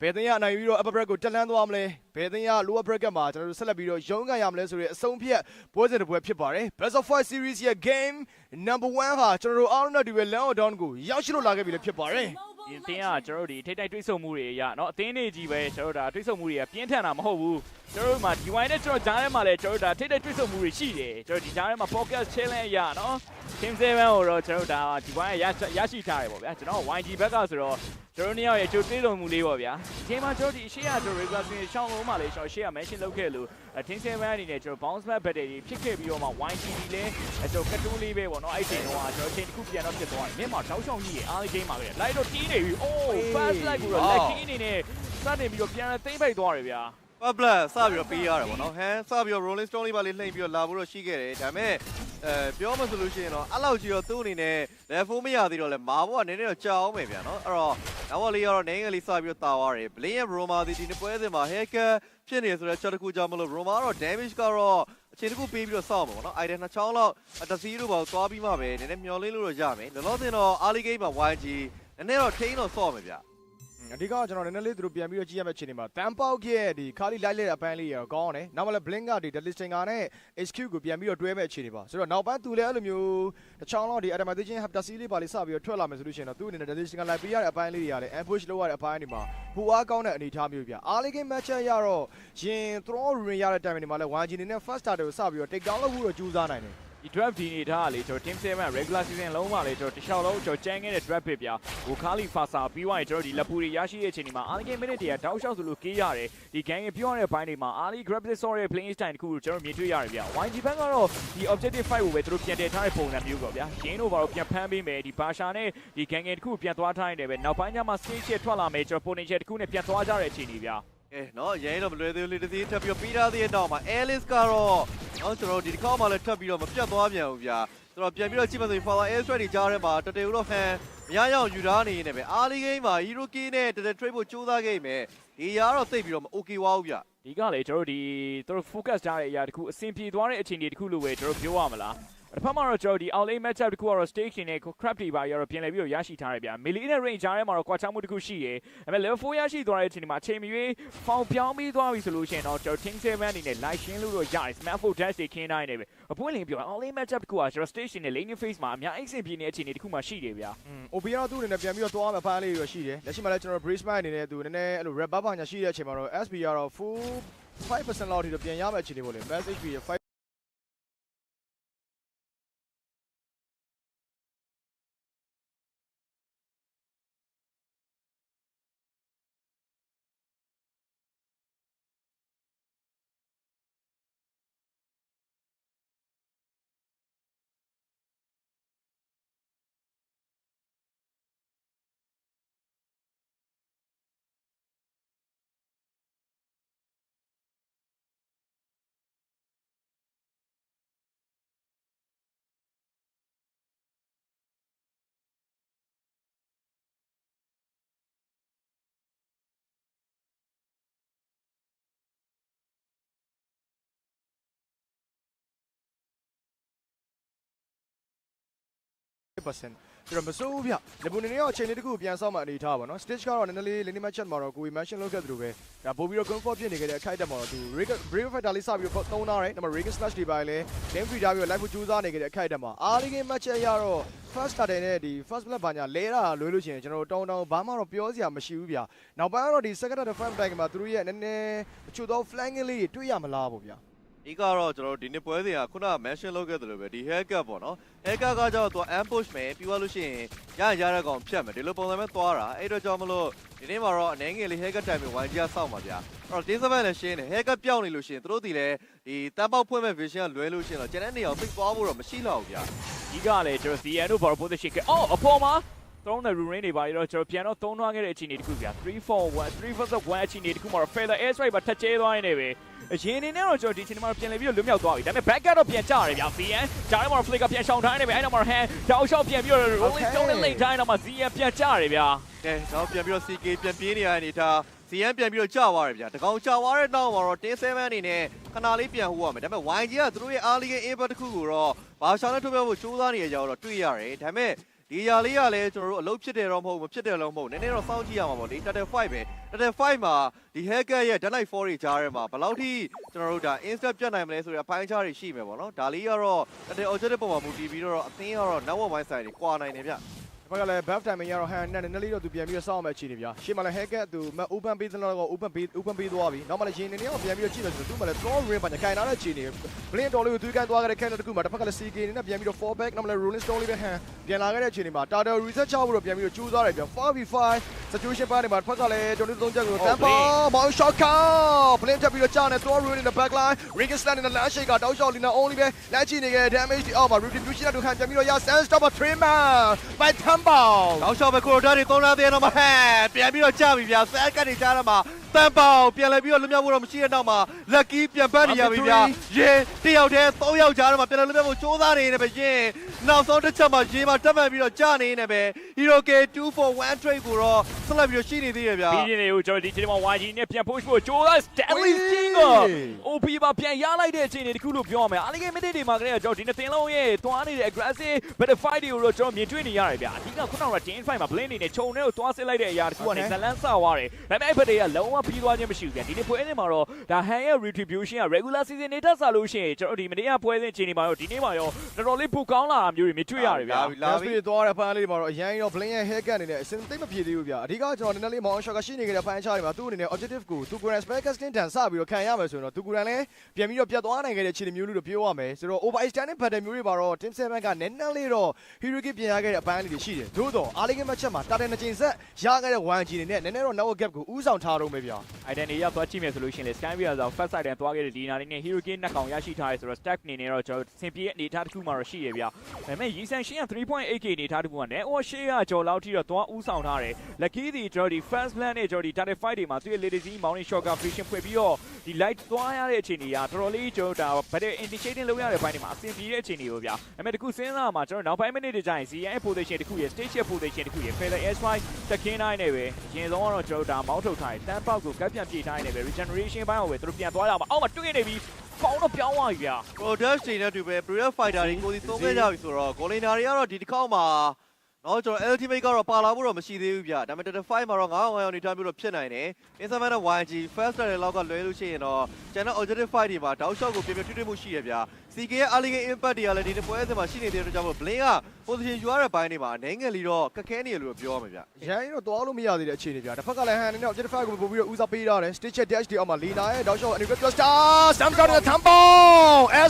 ဘယ်တင်ရနိုင်ပြီးတော့ upper bracket ကိုတက်လန်းသွားမလဲဘယ်တင်ရ lower bracket မှာကျွန်တော်တို့ဆက်လက်ပြီးတော့ရုန်းကန်ရမလဲဆိုတဲ့အဆုံးဖြတ်ပွဲစဉ်တစ်ပွဲဖြစ်ပါတယ် best of 5 series ရဲ့ game number 1ဟာကျွန်တော်တို့ Arnold ဒီဝဲ Leon Down ကိုရောက်ရှိလို့လာခဲ့ပြီလည်းဖြစ်ပါတယ် ဒီအသင်းကကျွန်တော်တို့ဒီထိတ်တိုက်တွေးဆုံမှုတွေအရเนาะအသင်းတွေကြီးပဲကျွန်တော်တို့ဒါတွေးဆုံမှုတွေကပြင်းထန်တာမဟုတ်ဘူးကျွန်တော်တို့မှာဒီဝိုင်းနဲ့ကျွန်တော်ဂျားထဲမှာလည်းကျွန်တော်တို့ဒါထိတ်တိုက်တွေးဆုံမှုတွေရှိတယ်ကျွန်တော်ဒီဂျားထဲမှာ podcast challenge အရเนาะ Team 7ကိုတော့ကျွန်တော်တို့ဒါဒီဝိုင်းရရရှိထားတယ်ပေါ့ဗျာကျွန်တော် YG ဘက်ကဆိုတော့ ကျွန်တော်တို့နှစ်ယောက်ရဲ့ကြိုတွေးဆုံမှုလေးပေါ့ဗျာဒီချိန်မှာကျွန်တော်ဒီအရှိရကျွန်တော် regular season ရှောင်းလုံးမှာလေကျွန်တော်ရှေ့က mention လုပ်ခဲ့လို့ Team 7အနေနဲ့ကျွန်တော် bounce back battle တွေဖြစ်ခဲ့ပြီးတော့မှ YG ဒီလည်းကျွန်တော်ကတိုးလေးပဲပေါ့နော်အဲ့ချိန်တော့ကျွန်တော်ချိန်တစ်ခုပြန်တော့ဖြစ်သွားတယ်မြင်မှာတောက်ချောင်းကြီးရဲ့အားလေး game မှာပဲလိုက်တော့တီးနေပြီအိုး fast like ကိုတော့လက်ခင်းအနေနဲ့စတင်ပြီးတော့ပြန်သိမ့်ပိတ်သွားတယ်ဗျာပပလက်စပြီးတော့ပေးရတယ်ဗောနော်ဟမ်စပြီးတော့ rolling stone လေးပါလေးလှိမ့်ပြီးတော့လာဖို့တော့ရှိခဲ့တယ်ဒါပေမဲ့ အဲပြောမှဆိုလို့ရှိရင်တော့အဲ့လောက်ကြီးတော့သူ့အနေနဲ့ level မရသေးတော့လဲမာဘောကနည်းနည်းတော့ကြာအောင်ပဲဗျာနော်အဲ့တော့နောက်လေးကတော့နိုင်ငံလေးစပြီးတော့တာသွားတယ် blink ရဲ့ roma ဒီဒီပွဲစဉ်မှာ hacker ဖြစ်နေဆိုတဲ့ချက်တစ်ခုကြောင့်မလို့ roma တော့ damage ကတော့အချိန်တစ်ခုပေးပြီးတော့စောင့်မှာဗောနော် item နှစ်ချောင်းလောက်တစီးတို့ပါသွားပြီးမှပဲနည်းနည်းမျောလင်းလို့တော့ရမယ်လောလောဆယ်တော့ early game မှာ YG နည်းနည်းတော့ထိန်းတော့စော့မယ်ဗျာ အဓိကကျွန်တော်နည်းနည်းလေးသူတို့ပြန်ပြီးတော့ကြည့်ရမယ့်အခြေအနေမှာတန်ပေါက်ရဲ့ဒီခါလီလိုက်လက်အပန်းလေးရောကောင်းတယ်နောက်မှလည်း blink ကဒီ delisting ကနဲ့ HQ ကိုပြန်ပြီးတော့တွဲမဲ့အခြေအနေပါဆိုတော့နောက်ပိုင်းသူလည်းအဲ့လိုမျိုးတစ်ချောင်းလောက်ဒီ atomization hapta c လေးပါလေးစပြီးတော့ထွက်လာမယ်ဆိုလို့ရှိရင်တော့သူ့အနေနဲ့ delisting ကလိုက်ပေးရတဲ့အပိုင်းလေးတွေကလည်း ambush လုပ်ရတဲ့အပိုင်းတွေမှာဟိုအားကောင်းတဲ့အနေအထားမျိုးပြအားလေး game match ရတော့ရင် throw ruin ရတဲ့ time တွေမှာလည်း 1G နေနဲ့ first starter ကိုစပြီးတော့ take down လုပ်ဖို့တော့ကြိုးစားနိုင်တယ် ဒီ draft ဒီနေထားကလေကျွန်တော် team 7 regular season လုံးဝလေကျွန်တော်တခြားလုံးကျွန်တော်ကျန်းခဲ့တဲ့ draft ဖြစ်ဗျာဟိုခါလီဖာစာပြီးသွားရင်ကျွန်တော်ဒီလက်ပူတွေရရှိတဲ့အချိန်ဒီမှာ early game minute တွေကတောက်လျှောက်ဆိုလို့ကေးရတယ်ဒီ gang ရဲ့ပြောရတဲ့ဘိုင်းတွေမှာ early graphic sort ရဲ့ playing style တခုကိုကျွန်တော်မြင်တွေ့ရတယ်ဗျာ YG Bank ကတော့ဒီ objective fight ကိုပဲသူတို့ပြန်တည်ထားတဲ့ပုံစံမျိုးပေါ့ဗျာရင်းတို့ဘာလို့ပြန်ဖမ်းပေးမယ်ဒီဘာရှာနဲ့ဒီ gang ရဲ့တခုကိုပြန်သွားထားနေတယ်ပဲနောက်ပိုင်းကျမှ stage ရှက်ထွက်လာမယ်ကျွန်တော် potential တခုနဲ့ပြန်သွားကြတဲ့အခြေအနေဗျာ ကဲနော်ရရင်တော့မလွယ်သေးဘူးလေတစ်စီးထပ်ပြီးတော့ပြီးသားသေးတဲ့နောက်မှာ Alice ကတော့နော်ကျွန်တော်ဒီတစ်ခေါက်မှလည်းထပ်ပြီးတော့မပြတ်သွားပြန်ဘူးဗျာဆိုတော့ပြန်ပြီးတော့ကြည့်မှဆိုရင် Father Air Strike တွေကြားထဲမှာတတေဦးတော့ဖန်မရရအောင်ယူထားနေနေပဲ early game မှာ Hero Key နဲ့တတေ trade ဖို့ကြိုးစားခဲ့မယ်ဒီရာတော့သိပ်ပြီးတော့မ okay ဝါဘူးဗျဒီကလေကျွန်တော်တို့ဒီသူတို့ focus ထားတဲ့အရာတခုအဆင်ပြေသွားတဲ့အခြေအနေတခုလို့ပဲကျွန်တော်ပြောရမလား တစ်ဖက်မှာတော့ကျွန်တော်ဒီ outlet matchup တခုကတော့ station နဲ့ crap တွေပါရတော့ပြင်လည်ပြီးတော့ရရှိထားတယ်ဗျာ melee နဲ့ range ကြားထဲမှာတော့ကွာချမှုတခုရှိတယ်ဒါပေမဲ့ level 4ရရှိသွားတဲ့အချိန်ဒီမှာအချိန်မရွေးဖောင်ပြောင်းပြီးသွားပြီဆိုလို့ရှိရင်တော့ကျွန်တော် Ting 7အနေနဲ့ light shin လို့တော့ရတယ် smash full dash တွေခင်းတိုင်းနေပဲအပွင့်လင်းပြော outlet matchup တခုကကျွန်တော် station နဲ့ lane face မှာအများအဆင်ပြေနေတဲ့အခြေအနေတခုမှရှိတယ်ဗျာอืม OP ကတော့သူ့အနေနဲ့ပြန်ပြီးတော့သွားမယ့်အပိုင်းလေးတွေတော့ရှိတယ်လက်ရှိမှာလည်းကျွန်တော် brace man အနေနဲ့သူနည်းနည်းအဲ့လို red bar ဘာညာရှိတဲ့အချိန်မှာတော့ SB ကတော့ full 5%လောက်ထိတော့ပြန်ရမယ့်အခြေအနေပေါ့လေ max HP ရဲ့ 5 5%ဆိုတော့မစိုးဘူးဗျလေပုံနေနေရောအချိန်လေးတခုပြန်ဆောက်မှအနေထားပါနော် stage ကတော့နည်းနည်းလေး lane match မှာတော့ကို mention လုပ်ခဲ့သလိုပဲဒါပို့ပြီးတော့ comfort ဖြစ်နေခဲ့တဲ့အခိုက်အတန့်မှာတော့သူ brave fighter လေးစပြီးတော့သုံးထားတယ်နောက်မှာ Regan slash တွေပိုင်းလဲ game free ထားပြီးတော့ live ကြိုးစားနေခဲ့တဲ့အခိုက်အတန့်မှာ early game match ရတော့ first starter နဲ့ဒီ first blood ဘာညာလဲတာလွဲလို့ရှိရင်ကျွန်တော်တို့တောင်းတောင်းဘာမှတော့ပြောစရာမရှိဘူးဗျနောက်ပိုင်းကတော့ဒီ second starter front back မှာသူတို့ရဲ့နည်းနည်းအချို့သော flank လေးတွေတွေ့ရမလားပေါ့ဗျာ ဒီကတော့ကျွန်တော်တို့ဒီနေ့ပွဲစဉ်ကခုနက mention လုပ်ခဲ့သလိုပဲဒီ haircut ပေါ့နော် haircut ကကြောင့်သူ ambush မယ်ပြီးသွားလို့ရှိရင်ရရတဲ့ကောင်ဖြတ်မယ်ဒီလိုပုံစံပဲသွားတာအဲ့တော့ကြောင့်မလို့ဒီနေ့မှာတော့အနေငယ်လေး haircut time ကို YG ကစောင့်ပါဗျာအဲ့တော့တင်းစပက်လည်းရှင်းတယ် haircut ပြောင်းနေလို့ရှိရင်သူတို့ဒီလည်းဒီတန်းပေါက်ဖွင့်မဲ့ vision ကလွဲလို့ရှိရင်တော့ကျန်တဲ့နေရာကိုဖိတ်သွားဖို့တော့မရှိတော့ဘူးဗျာဒီကလည်းကျွန်တော် CN တို့ဘာလို့ position ကအော်အပေါ်မှာသုံးတဲ့ rune တွေပါရတော့ကျွန်တော်ပြန်တော့သုံးသွားခဲ့တဲ့အခြေအနေတခုဗျာ341 3 versus 1အခြေအနေတခုမှာတော့ feather air strike ပါထက်ကျဲသွားနေပဲ အရင်နေနဲ့တော့ကျွန်တော်ဒီအချိန်မှာပြန်လည်ပြီးတော့လွတ်မြောက်သွားပြီဒါပေမဲ့ back ကတော့ပြန်ကြရတယ်ဗျာ CN ဂျားထဲမှာ flick ကပြန်ရှောင်ထားနေပဲအဲ့တော့မှ hand တောက်လျှောက်ပြန်ပြီးတော့ rolling stone နဲ့ lane တိုင်းတော့မှ CN ပြန်ကြရတယ်ဗျာကဲတော့ပြန်ပြီးတော့ CK ပြန်ပြေးနေရတဲ့အနေထား CN ပြန်ပြီးတော့ကြာသွားတယ်ဗျာတကောင်ကြာသွားတဲ့နောက်မှာတော့တင်း7အနေနဲ့ခဏလေးပြန်ဟိုရမယ်ဒါပေမဲ့ YG ကသူတို့ရဲ့ early game impact တစ်ခုကိုတော့ဘာရှောင်းနဲ့ထုတ်ပြဖို့စူးစမ်းနေရကြတော့တွေ့ရတယ်ဒါပေမဲ့ ဒီဒီຢာလေးကလည်းကျွန်တော်တို့အလုပ်ဖြစ်တယ်တော့မဟုတ်ဘူးမဖြစ်တယ်တော့မဟုတ်ဘူးနည်းနည်းတော့စောင့်ကြည့်ရမှာပေါ့လေတက်တယ်5ပဲတက်တယ်5မှာဒီ hacker ရဲ့ Dead Knight 4တွေကြားထဲမှာဘယ်လောက်ထိကျွန်တော်တို့ဒါ instant ပြတ်နိုင်မလဲဆိုတဲ့အပိုင်းခြားတွေရှိမယ်ပေါ့နော်ဒါလေးကတော့တက်တယ် objective ပုံမှာမူတည်ပြီးတော့အသင်းကတော့ network ဘိုင်းဆိုင်တွေကွာနိုင်တယ်ဗျ ဘက်ကလည်း buff timing ရတော့ hand နဲ့နည်းနည်းလေးတော့သူပြန်ပြီးတော့စောင့်မဲ့အခြေအနေဗျာရှေ့မှာလည်း hacker သူ map open ပေးသလားတော့ open ပေး open ပေးသွားပြီနောက်မှလည်းရင်နေနေအောင်ပြန်ပြီးတော့ကြည့်မယ်ဆိုတော့သူမှလည်း throw ring ပါညခိုင်လာတဲ့အခြေအနေ blink တော်လေးကိုသူကန်သွားခဲ့တဲ့ cannon တခုမှာတစ်ဖက်ကလည်း CK နေနဲ့ပြန်ပြီးတော့ fall back နောက်မှလည်း rolling stone လေးပဲ hand ပြန်လာခဲ့တဲ့အခြေအနေမှာ Tata reset ချဖို့တော့ပြန်ပြီးတော့ကြိုးစားတယ်ဗျာ 5v5 situation ပိုင်းမှာတစ်ဖက်ကလည်းတော်လေးသုံးချက်ကိုတန်းပါမောင် shot count blink တက်ပြီးတော့ကြာနေ throw ring in the back line ring stand in the last shake ကတောက်လျှောက်လီနာ only ပဲလမ်းချနေခဲ့ damage အောက်မှာ retribution တို့ခံပြန်ပြီးတော့ရ stand stop a three man by Temple တောက်လျှောက်ပဲကိုရိုဒါတွေသုံးထားသေးတော့မဟဲ့ပြန်ပြီးတော့ကြပြီဗျာဆဲကတ်တွေကြားထဲမှာ တန်ပေါင်ပြန်လဲပြီးတော့လွတ်မြောက်ဖို့တော့မရှိတဲ့နောက်မှာလက်ကီးပြန်ပတ်နေရပြီဗျာရင်တယောက်တည်းသုံးယောက်ကြားထဲမှာပြန်လဲလွတ်မြောက်ဖို့စ조사နေနေပဲရင်နောက်ဆုံးတစ်ချက်မှာရင်မှာတက်မှန်ပြီးတော့ကြာနေနေပဲ Hero K 2 for 1 trade ကိုတော့ဆက်လက်ပြီးတော့ရှိနေသေးရဗျာဘီဂျင်တွေကိုကျွန်တော်ဒီချိန်မှာ YG နဲ့ပြန် push ဖို့ကြိုးစား Stanley Sting က OP ပါပြန်ရလိုက်တဲ့အခြေအနေတခုလို့ပြောရမယ်အားလေးမိနစ်တွေမှာကလေးကကျွန်တော်ဒီနှစ်သင်းလုံးရဲ့တွားနေတဲ့ aggressive battle fight တွေကိုတော့ကျွန်တော်မြင်တွေ့နေရတယ်ဗျာအဓိကခုနက Team Fight မှာ Blade နေနဲ့ခြုံနဲ့ကိုတွားစစ်လိုက်တဲ့အရာတခုကနေဇလန်းဆသွားတယ်ဒါပေမဲ့အဲ့ဘက်တွေကလုံးဝပြီးသွားခြင်းမရှိဘူးဗျာဒီနေ့ပွဲစဉ်မှာတော့ဒါ Han ရဲ့ retribution က regular season နေတက်ဆာလို့ရှိရင်ကျွန်တော်ဒီမနေ့ကပွဲစဉ်အခြေအနေမှာတော့ဒီနေ့မှာရောတော်တော်လေးပိုကောင်းလာတာမျိုးတွေမြင်တွေ့ရတယ်ဗျာလာလာပြီပြီးသွားတဲ့ဖန်လေးတွေမှာတော့အရင်ရော blink ရဲ့ haircut အနေနဲ့အစင်သိမ့်မပြေသေးဘူးဗျာအဓိကကျွန်တော်နည်းနည်းလေးမောင်ရှော့ကရှိနေကြတဲ့ဖန်ချားတွေမှာသူ့အနေနဲ့ objective ကိုသူကိုယ်တိုင် spell casting တန်စပြီးတော့ခံရမယ်ဆိုရင်တော့သူကိုယ်တိုင်လည်းပြန်ပြီးတော့ပြတ်သွားနိုင်ခဲ့တဲ့အခြေအနေမျိုးလို့ပြောရမယ်ဆိုတော့ over extending pattern မျိုးတွေပါတော့ team 7ကနည်းနည်းလေးတော့ hero kit ပြင်ရခဲ့တဲ့အပိုင်းလေးတွေရှိတယ်သို့တော့အားလေးကမှတ်ချက်မှာတာတယ်နှစ်ချိန်ဆက်ရခဲ့တဲ့ 1G အနေနဲ့နည်းနည်းတော့ network gap ကိုဥဆောင်ထားတော့မယ်ဗျာ identity ရောက်သွားကြည့်မယ်ဆိုလို့ရှိရင်လေ Sky View ဆို first side တန်သွားခဲ့တဲ့ဒီနာလေးနဲ့ Hero King နှစ်ကောင်ရရှိထားရဲဆိုတော့ stack အနေနဲ့တော့ကျွန်တော်စင်ပြေရဲ့အနေထားတစ်ခုမှတော့ရှိရဗျာဒါပေမဲ့ Yisan Shin က 3.8k အနေထားတစ်ခုက net or share ကကျော်လောက်ထိတော့သွားဥဆောင်ထားတယ် lucky ဒီကျွန်တော်ဒီ first plan နဲ့ကျွန်တော်ဒီ target fight တွေမှာသူ့ရဲ့ lady z mountain shot က vision ဖွင့်ပြီးတော့ဒီ light သွားရတဲ့အခြေအနေကတော်တော်လေးကျွန်တော်ဒါ better indicating လုပ်ရတဲ့ဘိုင်းတွေမှာအဆင်ပြေတဲ့အခြေအနေကိုဗျာဒါပေမဲ့တခုစဉ်းစားမှာကျွန်တော်နောက်ပိုင်း minute တွေကျရင် ZN position တစ်ခုရဲ့ stage shift position တစ်ခုရဲ့ feather s5 တကင်းတိုင်းနဲ့ပဲအရင်ဆုံးကတော့ကျွန်တော်ဒါမောင်းထုတ်ထားတယ်တန်းပေါက်ကိုကပ်ပြန်ပြေးထားနေတယ် regeneration ဘိုင်းကိုပဲသူတို့ပြန်သွားရအောင်အောက်မှာတွေ့နေပြီပေါင်းတော့ပြောင်းသွားပြီဗျာ product တွေနဲ့တူပဲ product fighter တွေကိုဒီသုံးခဲ့ကြပြီဆိုတော့ golina တွေကတော့ဒီတစ်ခေါက်မှာနော်ကျွန်တော် ultimate ကတော့ပါလာဖို့တော့မရှိသေးဘူးဗျဒါပေမဲ့ Data 5မှာတော့9အောင်အောင်နေထားမျိုးတော့ဖြစ်နိုင်တယ် Insaman နဲ့ YG first level လောက်ကလွဲလို့ရှိရင်တော့ကျန်တဲ့ objective fight တွေမှာတောက်လျှောက်ကိုပြပြထွေးထွေးမှုရှိရဗျ CK ရဲ့ early game impact တွေကလည်းဒီတစ်ပွဲအစမှာရှိနေတဲ့အတွက်ကြောင့်မို့ Blink က position ယူရတဲ့ဘိုင်းတွေမှာအနေငယ်လီတော့ကက်ခဲနေရလို့ပြောရမှာဗျရန်တော့သွားလို့မရသေးတဲ့အခြေအနေဗျာတစ်ဖက်ကလည်းဟန်နေနဲ့ objective ကိုပို့ပြီးတော့ဦးစားပေးထားတယ် stitch dash ဒီအောက်မှာလီနာရဲ့တောက်လျှောက် anyway cluster stamp down တဲ့ tempo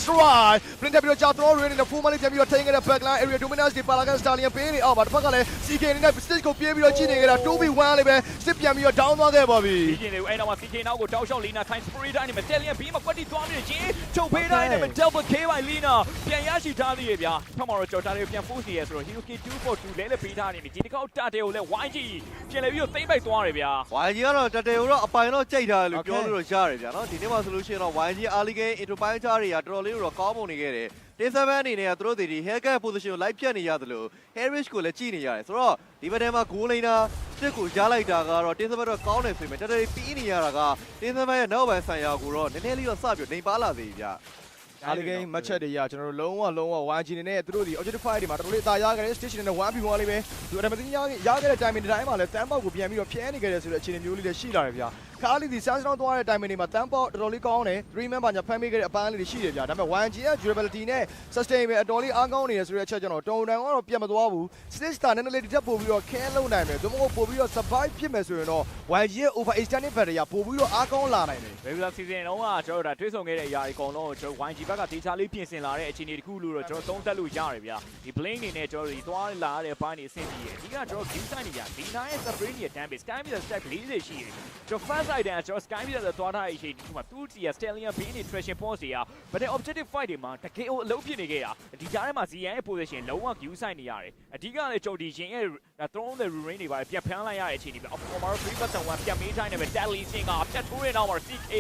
s right blink ပြီးတော့ကြာ throw rain နဲ့ full money ပြန်ပြီးတော့ထိန်းခဲ့တဲ့ back line area dominance ဒီ Palagan Stallion ပေးနေအောက်မှာတစ်ဖက်ကလည်း CK အနေနဲ့ stitch ကိုပြေးပြီးတော့ကြည့်နေကြတာ 2v1 လေးပဲစစ်ပြန်ပြီးတော့ down သွားခဲ့ပါပြီဒီကျင်လေးအဲ့တော့မှ CK နောက်ကိုတောက်လျှောက်လီနာ time spree တိုင်းနဲ့ Metallion ပြီးမှကွက်တီသွားပြီးချင်းချုပ်ပေးတိုင်းနဲ့ double k by Lina ပြန်ရရှိထားသေးရဲ့ဗျာထပ်မတော့ကြော်တာလေးပြန် force နေရဆိုတော့ Hero K 242လဲလဲပေးထားနေပြီဒီတစ်ခေါက်တာတယ်ကိုလဲ YG ပြန်လဲပြီးတော့သိမ့်ပိုက်သွားတယ်ဗျာ YG ကတော့တတဲကိုတော့အပိုင်တော့ကြိတ်ထားတယ်လို့ Okay. ပြောလို့တော့ရတယ်ဗျာနော်ဒီနေ့မှဆိုလို့ရှိရင်တော့ YG early game intro ပိုင်းချားတွေကတော်တော်လေးတော့ကောင်းပုံနေခဲ့တယ်တင်7အနေနဲ့ကသူတို့တွေဒီ haircut position ကိုလိုက်ဖြတ်နေရတယ်လို့ Harris ကိုလည်းကြည့်နေရတယ်ဆိုတော့ဒီဘက်ထဲမှာ goal liner တစ်ကိုရလိုက်တာကတော့တင်7တော့ကောင်းတယ်ဆိုပေမဲ့တော်တော်လေးပြီးနေရတာကတင်7ရဲ့နောက်ပိုင်းဆိုင်ရာကိုတော့နည်းနည်းလေးတော့စပြီးနေပါလာသေးပြီဗျာ အားလေးကိန်းမတ်ချက်တွေရကျွန်တော်တို့လုံးဝလုံးဝ 1G နေနဲ့သူတို့ဒီ objective fire တွေမှာတော်တော်လေးအသာရခဲ့တဲ့ station နဲ့ 1v1 လေးပဲသူအတမတင်ရရခဲ့တဲ့ timing တိုင်းမှာလည်းတန်းပေါက်ကိုပြန်ပြီးတော့ဖျဲနေခဲ့တယ်ဆိုတဲ့အခြေအနေမျိုးလေးလည်းရှိလာတယ်ဗျာခါလီဒီ sound down သွားတဲ့ timing တွေမှာတန်းပေါက်တော်တော်လေးကောင်းတယ်3 man ပါညာဖမ်းမိခဲ့တဲ့အပန်းလေးတွေရှိတယ်ဗျာဒါပေမဲ့ 1G ရဲ့ durability နဲ့ sustain ပဲအတော်လေးအားကောင်းနေတယ်ဆိုတဲ့အချက်ကျွန်တော်တုံတန်ကတော့ပြန်မသွားဘူး stage star နည်းနည်းလေးတစ်ချက်ပို့ပြီးတော့ can လုံနိုင်မယ်ဒါမှမဟုတ်ပို့ပြီးတော့ survive ဖြစ်မယ်ဆိုရင်တော့ 1G ရဲ့ over extended battery ပို့ပြီးတော့အားကောင်းလာနိုင်တယ် regular season တုန်းကကျွန်တော်တို့ဒါတွေးဆုံခဲ့တဲ့အရာတွေအကုန်လုံးကိုကျွန်တော် YG ဘက်ကတေချာလေးပြင်ဆင်လာတဲ့အခြေအနေတစ်ခုလို့တော့ကျွန်တော်သုံးသပ်လို့ရတယ်ဗျာဒီ blink နေနဲ့ကျွန်တော်တို့ဒီသွားလာရတဲ့ဘိုင်းနေအဆင်ပြေတယ်အဓိကကျွန်တော် game side နေကြဒီနာရဲ့ spring ရဲ့ damage sky meter stack 40ရှိတယ်ကျွန်တော် first side တန်းကျွန်တော် sky meter သွားထားတဲ့အချိန်ဒီမှာသူ့တီ stallion beam နေ trashing post တွေက but the objective fight တွေမှာတကယ်အလုံးဖြစ်နေခဲ့တာဒီကြားထဲမှာ ZN ရဲ့ position လုံးဝ view side နေရတယ်အဓိကလည်းကျွန်တော်ဒီရှင်ရဲ့ throne the rain တွေပါပြန်ဖမ်းလိုက်ရတဲ့အခြေအနေပဲ of course 3%1 ပြန်မေးတိုင်းနဲ့ပဲ deadly sin ကဖြတ်ထိုးတဲ့နောက်မှာ CK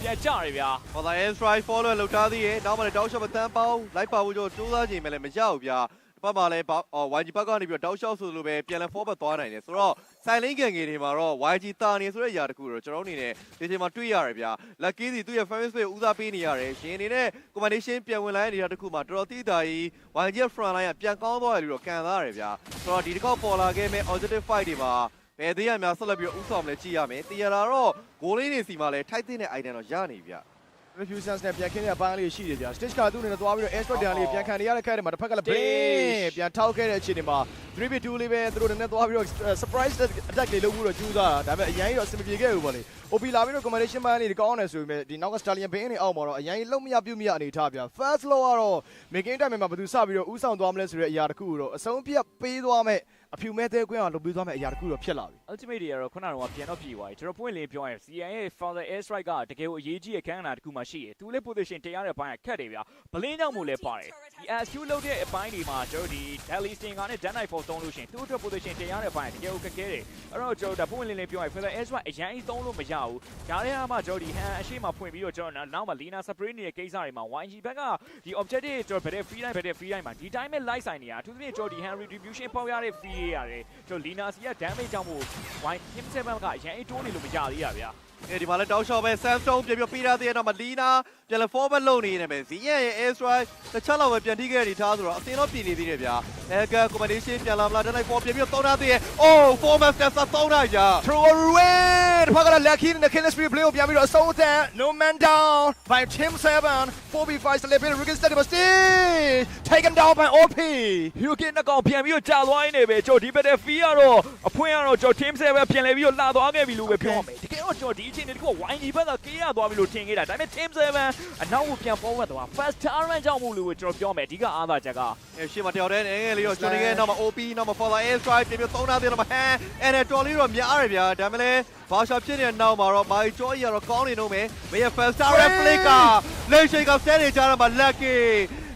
ပြန်ကြရဗျာဟောလာ air strike follow လောက်ထားသေးရဲ့နောက်မှလည်းတောက်ရှော့မတန်းပေါင်းလိုက်ပါဖို့ကြိုးစားကြည့်မယ်လည်းမရဘူးဗျာဘက်မှာလည်းအော် YG ဘက်ကနေပြီးတော့တောက်ရှော့ဆိုလိုပဲပြန်လဲ forward သွားနိုင်တယ်ဆိုတော့ ဆိုင်လင်းကန်ငယ်တွေမှာတော့ YG တာနေဆိုတဲ့အရာတခုတော့ကျွန်တော်အနေနဲ့ဒီချိန်မှာတွေ့ရတယ်ဗျာ lucky စီသူ့ရဲ့ fan base ကိုဦးစားပေးနေရတယ်ရှင်အနေနဲ့ combination ပြန်ဝင်လာတဲ့နေရာတခုမှာတော်တော်တိတာကြီး YG ရဲ့ front line ကပြန်ကောင်းသွားတယ်လို့တော့ကန်သားရတယ်ဗျာဆိုတော့ဒီတစ်ခေါက်ပေါ်လာခဲ့မဲ့ objective fight တွေမှာဘယ်သေးရများဆက်လက်ပြီးတော့ဥဆောင်မလဲကြည့်ရမယ်တည်ရတာတော့ goal လေးတွေစီမှာလည်းထိုက်တဲ့ item တော့ရနေပြီဗျာ refusions နဲ့ပြန်ခင်းတဲ့အပိုင်းလေးရှိတယ်ဗျာ stage ကသူ့အနေနဲ့သွားပြီးတော့ air strike တန်လေးပြန်ခံနေရတဲ့ခိုက်တယ်မှာတစ်ဖက်ကလည်းဘင်းပြန်ထောက်ခဲ့တဲ့အခြေအနေမှာ 3v2 လေးပဲသူတို့နည်းနည်းသွားပြီးတော့ surprise attack လေးလုပ်ပြီးတော့ကြိုးစားတာဒါပေမဲ့အရင်ကြီးတော့အဆင်မပြေခဲ့ဘူးပေါ့လေ OP လာပြီးတော့ combination ပိုင်းလေးကောင်းတယ်ဆိုပေမဲ့ဒီနောက်က stallion ဘင်းနေအောက်မှာတော့အရင်ကြီးလုံးမရပြုတ်မရအနေထားဗျာ first law ကတော့ making time မှာဘယ်သူစပြီးတော့ဥဆောင်သွားမလဲဆိုတဲ့အရာတခုကိုတော့အဆုံးဖြတ်ပေးသွားမဲ့ အဖြူမဲ့တဲ့ကွင်းအောင်လုပ်ပေးသွားမဲ့အရာတခုတော့ဖြစ်လာပြီ ultimate တွေကတော့ခုနကတော့ပြန်တော့ပြေသွားပြီကျွန်တော်ပွင့်လင်းပြောရင် CN ရဲ့ founder air strike ကတကယ်ကိုအရေးကြီးတဲ့ခန်းကဏ္ဍတစ်ခုမှရှိတယ်သူလည်း position တရားတဲ့ဘိုင်းကခက်တယ်ဗျာဘလင်းကြောင့်မို့လဲပါတယ်ဒီ SQ လုပ်တဲ့အပိုင်းတွေမှာကျွန်တော်ဒီ Daily Stinger နဲ့ Dan Knight Force သုံးလို့ရှိရင်သူ့အတွက် position တရားတဲ့ဘိုင်းကတကယ်ကိုခက်ခဲတယ်အဲ့တော့ကျွန်တော်ဒါပွင့်လင်းလင်းပြောရင် founder air strike အရင်အသုံးလို့မရဘူးဒါလည်းအမှကျွန်တော်ဒီ hand အရှိမဖွင့်ပြီးတော့ကျွန်တော်နောက်မှာ Lina spray နေတဲ့ကိစ္စတွေမှာ YG ဘက်ကဒီ objective ကျွန်တော်ဗတဲ့ free line ဗတဲ့ free line မှာဒီတိုင်းပဲ light ဆိုင်နေတာအထူးသဖြင့်ကျွန်တော်ဒီ hand retribution ပေါက်ရတဲ့ free တွေရတယ်ကျွန်တော် Lina စီက damage ကြောင့်မို့ Y Team 7ကအရင်အတိုးနေလို့မရသေးရဗျာ အဲဒီမှာလည်းတောက်လျှောက်ပဲ Samsung ပြန်ပြီးပေးထားသေးတဲ့နောက်မှာ Lina ပြန်လဲ forward လုပ်နေနေပဲ ZN ရဲ့ air strike တစ်ချက်လောက်ပဲပြန်ထိခဲ့တဲ့ထားဆိုတော့အစင်တော့ပြည်နေသေးတယ်ဗျာအဲက combination ပြန်လာမလားတနိုင် for ပြန်ပြီးသုံးထားသေးရဲ့ oh former step သုံးထားကြ Throw a ruin တစ်ဖက်ကလည်း lucky နဲ့ kill spree play ကိုပြန်ပြီးတော့အဆုံးအသက် no man down by team 7 4v5 celebrate Ricky Steady but still taken down by OP Hyukin နှကောင်ပြန်ပြီးတော့ကြာသွားနေပဲကျွန်တော်ဒီဘက်တဲ့ fee ကတော့အဖွင့်ကတော့ကျွန်တော် team 7ပဲပြန်လဲပြီးတော့လာသွားခဲ့ပြီလို့ပဲပြောရမယ်တကယ်တော့ကျွန်တော်ဒီ အချိန်နဲ့တခု YG ဘက်ကကေးရသွားပြီလို့ထင်ခဲ့တာဒါပေမဲ့ team 7အနောက်ကိုပြန် forward သွား first turn ကြောင့်မို့လို့ကျွန်တော်ပြောမယ်အဓိကအားသာချက်ကအဲရှေ့မှာတယောက်တည်းငယ်ငယ်လေးတော့ကျွန်တော်ငယ်နောက်မှာ OP နောက်မှာ for the air strike ပြန်ပြီးသုံးထားသေးတယ်နောက်မှာ hand and တော်လေးတော့များရဗျာဒါမှလည်းဘာရှာဖြစ်နေတဲ့နောက်မှာတော့ my joy ရတော့ကောင်းနေတော့မယ်မရ first star flick ကလက်ရှိကစတဲ့နေကြတာမှာ lucky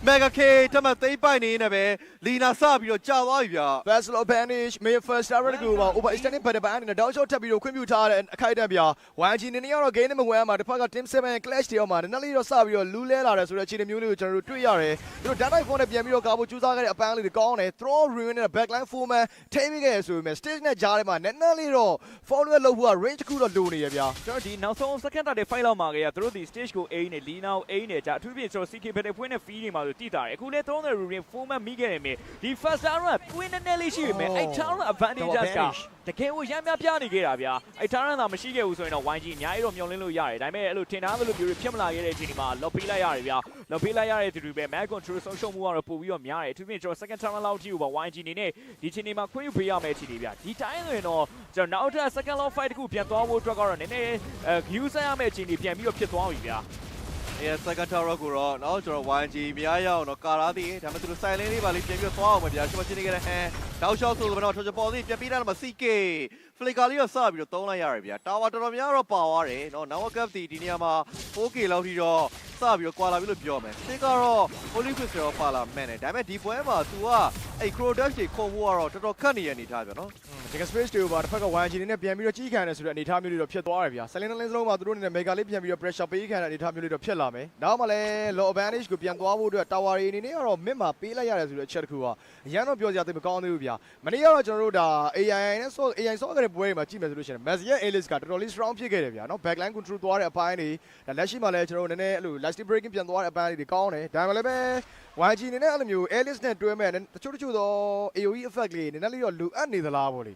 mega k တမသိမ့်ပိုင်နေနေပဲလီနာစပြီးတော့ကြာသွားပြီဗျာ Vessel of Banish may first star တကူပါ over extending better ban နဲ့တောက်လျှောက်ထပ်ပြီးတော့ခွင့်ပြုထားတဲ့အခိုက်အတန့်ပြ YG နေနေကတော့ game နဲ့မဝင်မှာတစ်ဖက်က team 7 clash တွေအောင်မှာနည်းနည်းလေးတော့စပြီးတော့လူးလဲလာတယ်ဆိုတဲ့အခြေအနေမျိုးလေးကိုကျွန်တော်တို့တွေ့ရတယ်သူတို့ Dark Knight 4နဲ့ပြန်ပြီးတော့ကာဖို့ကြိုးစားခဲ့တဲ့အပန်းလေးတွေကောင်းတယ် throw ruin နဲ့ backline full man ထိမိခဲ့ရဆိုပေမဲ့ stage နဲ့ကြားထဲမှာနည်းနည်းလေးတော့ follow လုပ်ဖို့က range တစ်ခုတော့လိုနေရဗျာကျွန်တော်ဒီနောက်ဆုံး second target fight လောက်မှာကသူတို့ဒီ stage ကို A နဲ့ Lina ကို A နဲ့ကြာအထူးဖြင့်ကျွန်တော် CK ဘက်တဲ့ဖွင့်တဲ့ fee တွေမှာဆိုတည်တာတယ်အခုလည်းသုံးတဲ့ ruin full man မိခဲ့တယ်မေဒီ first round ကပွင့်နေနေလေးရှိပေမဲ့အဲ့ town advantage ကတကယ်ကိုရမ်းများပြနေခဲ့တာဗျာအဲ့ town ကမရှိခဲ့ဘူးဆိုရင်တော့ YG အများကြီးတော့မျောလင်းလို့ရတယ်ဒါပေမဲ့အဲ့လိုထင်ထားသလိုမျိုးဖြစ်မလာခဲ့တဲ့အချိန်ဒီမှာလော့ပေးလိုက်ရတယ်ဗျာလော့ပေးလိုက်ရတဲ့သူတွေပဲ mag control ဆုံးရှုံးမှုကတော့ပို့ပြီးတော့များတယ်အထူးဖြင့်ကျွန်တော် second town လောက်ထိကိုပါ YG အနေနဲ့ဒီချိန်ဒီမှာခွင့်ယူပေးရမယ့်အခြေအနေဗျာဒီတိုင်းဆိုရင်တော့ကျွန်တော်နောက်ထပ် second long fight တခုပြန်သွားဖို့အတွက်ကတော့နည်းနည်းအဲ view ဆက်ရမယ့်အခြေအနေပြန်ပြီးတော့ဖြစ်သွားပြီဗျာ အဲ second tower ကိုတော့เนาะကျွန်တော် YG များရအောင်တော့ကာရာသေးဒါပေမဲ့သူတို့ silent လေးပါလေးပြန်ပြီးတော့သွားအောင်ပဲဗျာကျွန်တော်ချင်းနေခဲ့တဲ့ hand တောက်လျှောက်ဆိုတော့ထော်ချပေါ်သေးပြန်ပြီးတာမှာ CK flicker လေးတော့စပြီးတော့သုံးလိုက်ရတယ်ဗျာ tower တော်တော်များတော့ပါသွားတယ်เนาะ now cup ဒီဒီနေရာမှာ 4K လောက်ထိတော့စပြီးတော့ကွာလာပြီလို့ပြောမယ်ရှင်းကတော့ holy quiz ရောပါလာမှန်တယ်ဒါပေမဲ့ဒီပွဲမှာ तू ကအဲ့ crow dash တွေခုံဖို့ကတော့တော်တော်ခက်နေရအနေထားဗျာเนาะ ဒီက space တွေကိုပါတစ်ဖက်က YG နေနဲ့ပြန်ပြီးတော့ကြီးခံတယ်ဆိုတဲ့အနေအထားမျိုးတွေတော့ဖြစ်သွားတယ်ဗျာ Silent Lane စလုံးမှာသူတို့အနေနဲ့ mega လေးပြန်ပြီးတော့ pressure ပေးခံတဲ့အနေအထားမျိုးတွေတော့ဖြစ်လာမယ်။နောက်မှလည်း low advantage ကိုပြန်သွားဖို့အတွက် tower တွေအနေနဲ့ကတော့ mid မှာပေးလိုက်ရတယ်ဆိုတဲ့အချက်တစ်ခုကအရန်တော့ပြောစရာသိမကောင်းသေးဘူးဗျာ။ ျမနေ့ကတော့ကျွန်တော်တို့ဒါ AI နဲ့ so AI ဆော့ခဲ့တဲ့ပွဲတွေမှာကြည့်မယ်ဆိုလို့ရှိရင် Mazia Alice ကတော်တော်လေး strong ဖြစ်ခဲ့တယ်ဗျာနော် backline control သွားတဲ့အပိုင်းတွေဒါလက်ရှိမှာလည်းကျွန်တော်တို့နည်းနည်းအဲ့လို last breaking ပြန်သွားတဲ့အပိုင်းတွေကောင်းတယ်ဒါမှလည်းပဲ YG အနေနဲ့အဲ့လိုမျိုး Alice နဲ့တွဲမဲ့တချို့တချို့သော AOE effect လေးနည်းနည်းလေးတော့လိုအပ်နေသလားပေါ့လေ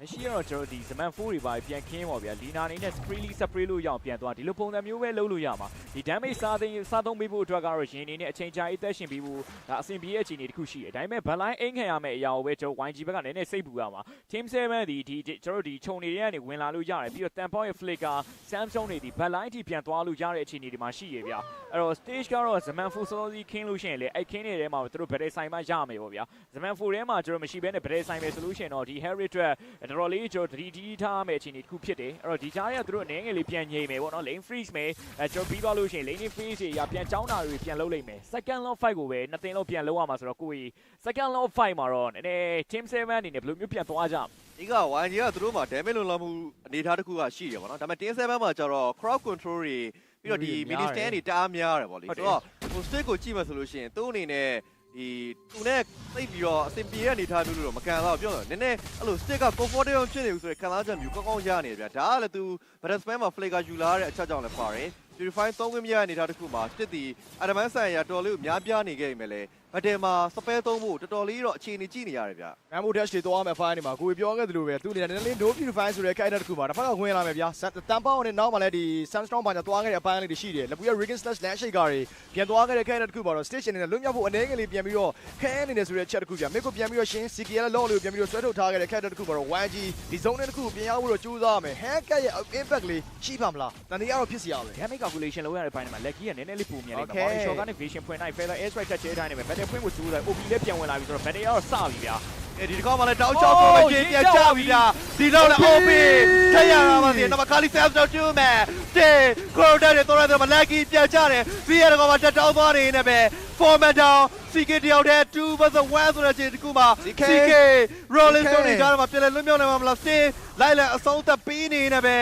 မရှိတော့ကျွန်တော်ဒီ Zaman 4တွေပါပြန်ခင်းပါဗျာလီနာနေနဲ့ freely spray လို့ရအောင်ပြန်သွားဒီလိုပုံစံမျိုးပဲလုပ်လို့ရမှာဒီ damage စားသိမ်းစားသုံးပေးဖို့အတွက်ကတော့ရင်နေနဲ့အချိန်ကြာအသက်ရှင်ပြီးဖို့ဒါအဆင်ပြေတဲ့အခြေအနေတစ်ခုရှိတယ်ဒါပေမဲ့ backline အိမ်ခံရမယ့်အရာကိုပဲကျွန်တော် YG ဘက်ကနည်းနည်းစိတ်ပူရမှာ team 7ဒီဒီကျွန်တော်ဒီခြုံနေတွေကနေဝင်လာလို့ရတယ်ပြီးတော့ tempo ရဲ့ flicker Samsung တွေဒီ backline ထိပြန်သွားလို့ရတဲ့အခြေအနေတွေမှာရှိရဗျာအဲ့တော့ stage ကတော့ Zaman 4စောစီခင်းလို့ရှိရင်လေအဲ့ခင်းနေတဲ့မှာတို့ဗရက်ဆိုင်မှရမယ်ပေါ့ဗျာ Zaman 4ထဲမှာကျွန်တော်မရှိဘဲနဲ့ဗရက်ဆိုင်ပဲဆိုလို့ရှိရင်တော့ဒီ Harry အတွက်တော်တော်လေးကျွန်တော်တတိတီးထားမယ်အခြေအနေတစ်ခုဖြစ်တယ်အဲ့တော့ဒီကြားရသူတို့အနေငယ်လေးပြန်ငြိမ်မယ်ပေါ့နော် lane freeze မယ်အဲကျွန်တော်ပြီးသွားလို့ရှိရင် lane freeze တွေရပြန်ចောင်းတာတွေပြန်လုပ်လိုက်မယ် second long fight ကိုပဲနှစ်သိန်းလုံးပြန်လုပ်ရမှာဆိုတော့ကိုကြီး second long fight မှာတော့နည်းနည်း team 7အနေနဲ့ဘယ်လိုမျိုးပြန်သွားကြမလဲဒီက YG ကသူတို့မှာ damage လုံလောက်မှုအနေထားတစ်ခုကရှိတယ်ဗောနော်ဒါပေမဲ့ Team 7မှာကျတော့ crowd control တွေပြီးတော့ဒီ mini stand တွေတအားများတယ်ဗောလေဆိုတော့ဟို stick ကိုကြည့်မှဆိုလို့ရှိရင်သူ့အနေနဲ့ ဒီသူနဲ့သိပ်ပြီးတော့အဆင်ပြေတဲ့အနေအထားမျိုးလို့တော့မကန်တော့ပြောတော့နည်းနည်းအဲ့လို stick က comfortable ဖြစ်နေဘူးဆိုရင်ခံစားချက်မျိုးကောင်းကောင်းရနေတယ်ဗျာဒါကလည်းသူ battle spam မှာ flicker ယူလာတဲ့အချက်ကြောင့်လည်းပါတယ် purify သုံးခွင့်မရတဲ့အနေအထားတစ်ခုမှာတစ်တီ adamant ဆိုင်ရာတော်လေးကိုများပြားနေခဲ့ပြီမဲ့လေ ဘတ်တယ်မှာစပဲသုံးဖို့တော်တော်လေးတော့အခြေအနေကြည့်နေရတယ်ဗျ။ Rambo Dash တွေသွားမယ် fire နေမှာကိုယ်ပြောခဲ့သလိုပဲသူအနေနဲ့နည်းနည်းလေး no purify ဆိုတဲ့ character တစ်ခုမှာတစ်ဖက်ကဝင်လာမယ်ဗျာ။တန်ပေါင်းနဲ့နောက်မှလည်းဒီ Sunstorm ဘာညာသွားခဲ့တဲ့အပိုင်းလေးတွေရှိတယ်။လက်ပူရ Riggin slash land shaker တွေပြန်သွားခဲ့တဲ့ character တစ်ခုမှာတော့ station နဲ့လွတ်မြောက်ဖို့အနေငယ်လေးပြန်ပြီးတော့ခဲနေတယ်ဆိုတဲ့ချက်တစ်ခုဗျာ။မိကိုပြန်ပြီးတော့ရှင်း CK ရဲ့ law လေးကိုပြန်ပြီးတော့ဆွဲထုတ်ထားခဲ့တဲ့ character တစ်ခုမှာတော့ 1G ဒီ zone တစ်ခုပြန်ရောက်ဖို့တော့ကြိုးစားရမယ်။ hacker ရဲ့ impact လေးရှိပါမလား။တန်တရားတော့ဖြစ်စီရမယ် damage calculation လုပ်ရတဲ့ဘိုင်းမှာ lucky ကနည်းနည်းလေးပုံမြန်နေမှာ Okay. body shot ကနေ vision ဖွင့်လိုက် feather air strike ချက်ချဲတိုင်းနေမယ် battle ဖွင့်ကိုကျိုးတယ် OB လည်းပြန်ဝင်လာပြီဆိုတော့ battle ကတော့စပြီဗျာအဲဒီတစ်ခါမှလည်းတောက်ချောက်ကိုပဲရှင်းပြန်ချပြီဗျာဒီတော့လည်း OP ထက်ရတာပါစီနံပါတ်ခါလီဆယ်တော့ကျူးမယ်တေကိုရိုဒါတွေတော်ရတယ်မလက်ကီပြန်ချတယ်စီရတော့မှတက်တောင်းသွားနေနေပဲ format down CK တယောက်တည်း2 vs 1ဆိုတဲ့ချိန်တစ်ခုမှာ CK CK rolling stone တွေကြားမှာပြန်လဲလွတ်မြောက်နေမှာမလား stay လိုက်လဲအဆုံးသက်ပေးနေနေပဲ